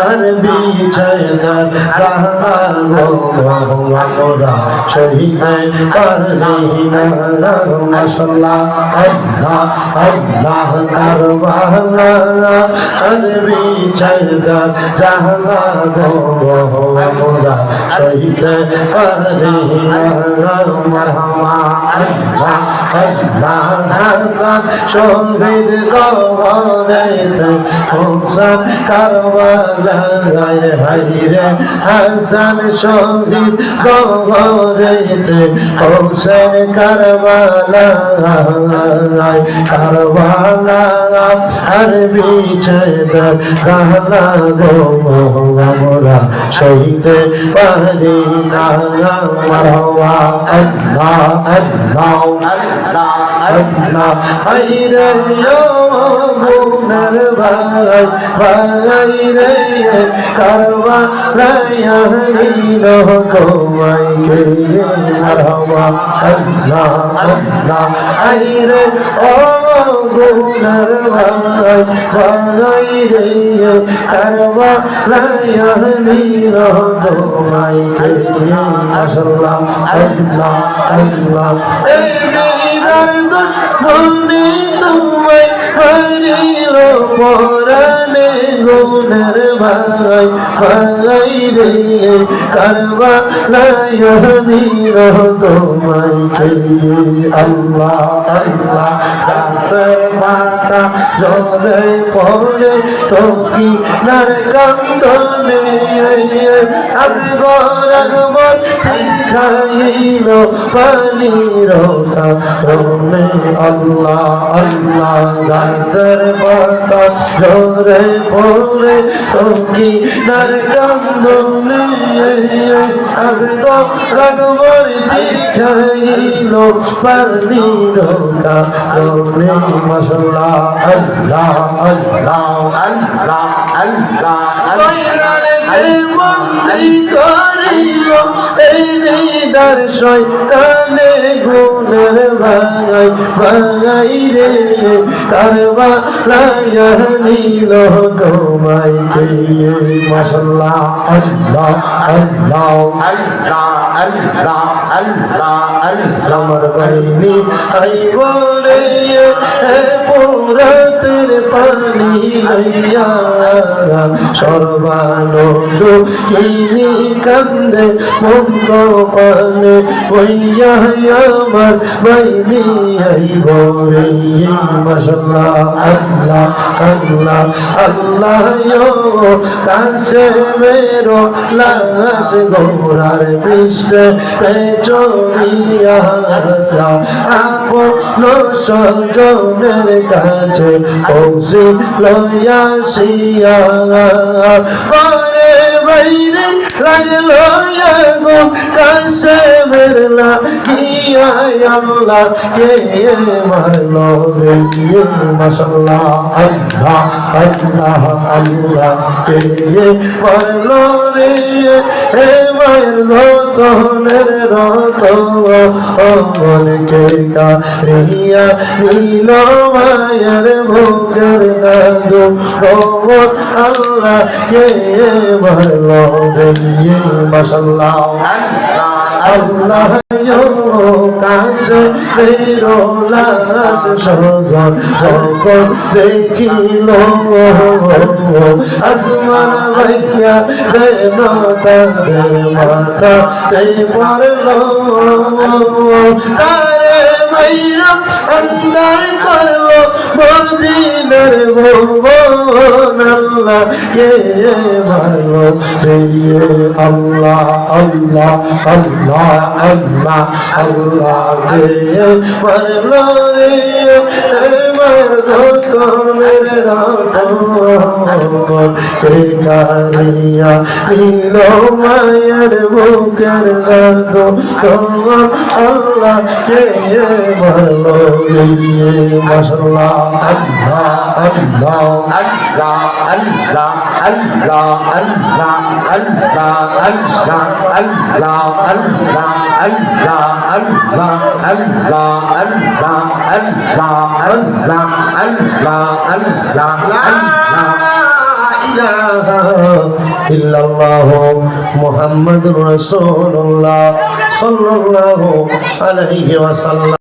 আর বিছানা আমরা শহীদে পারি না মশলা আল্লাহ আল্লাহ করবালা আর বিছানা জাহানা আমরা শহীদে পারি না মরহমা আল্লাহ আল্লাহ হাসান শহীদ গওয়ারেতে হোসেন কারবালায় হাইরে হাসান শহীদ গওয়ারেতে হোসেন কারবালায় কারবালা আর বিছে গালা গো আমরা শহীদ পারি না মারওয়া আল্লাহ মোনার ভাই ভাই রে, কারবা নহ কোমাই কে মারওয়া আল্লাহ আল্লাহ হাইরে ও মোনার ভাই ভাই রে, কারবা নহ কোমাই কে মাশাআল্লাহ আল্লাহ আল্লাহ এই দিদার দুশ্মনী তোমায় হারিল পরানে গুণের ভাই ভাই রে কারবা লায়ানির তোমায় আল্লাহ আল্লাহ মাতা জলে পড়ে সখী নার কান্দনে আগর আগবর খাইল পানির কারণে আল্লাহ আল্লাহ গাছের পাতা ঝরে পড়ে সখী নার কান্দনে আগর আগবর খাইল পানির কারণে মশলা আল্লাহ আল্লাহ আল্লাহ আল্লাহ করিল এই দিদার শয়তানে গুণের ভাঙাই ভাঙাই রে, তার লাইয়া নিল তোমায় কে। মাশাল্লাহ, আল্লাহ আল্লাহ আল্লাহ। আল্লাহ আল্লাহ আল্লাহ আমার বাহিনী আই বলে পোরাতের পানি লইয়া সর্বানন্দ কিনি কান্দে মন্দ পানে হইয়া আমার বাইনি আইব রে মাশাল্লাহ, আল্লাহ আল্লাহ আল্লাহ, ইয়ো, কাছে মেরো, লাশ গোরার পৃষ্ঠে পেচরিয়া আপন সজনের কাছে পৌঁছি লইয়া শিয়া বাইরে লাগল গো, কাছে বেরলা গিয়া আল্লাহ, কে মারলো রে মাশাল্লাহ আল্লাহ আল্লাহ আল্লাহ, কে মারলো রে হে মায়ের রতনের রত অমনকে কারিয়া নীল মায়ের ভোগের দাদু ভগত আল্লাহ, কে মারলো রে মাশাল্লাহ আল্লাহ কাছে বেরো লাশ সজন সকল দেখিল আসমান ভাইয়া দেন তাদের মাথা তে পড়ল তারে মাইরা আন্দার করল মদিনার ভুবন আল্লাহ কে ভালো রে আল্লাহ আল্লাহ আল্লাহ নীল মায়ের বুকের লাগো তোমার আল্লাহ কে ভালো আল্লাহ আল্লাহ আল্লাহ আল্লাহ মুহাম্মাদুর রাসূলুল্লাহ সাল্লাল্লাহু আলাইহি ওয়াসাল্লাম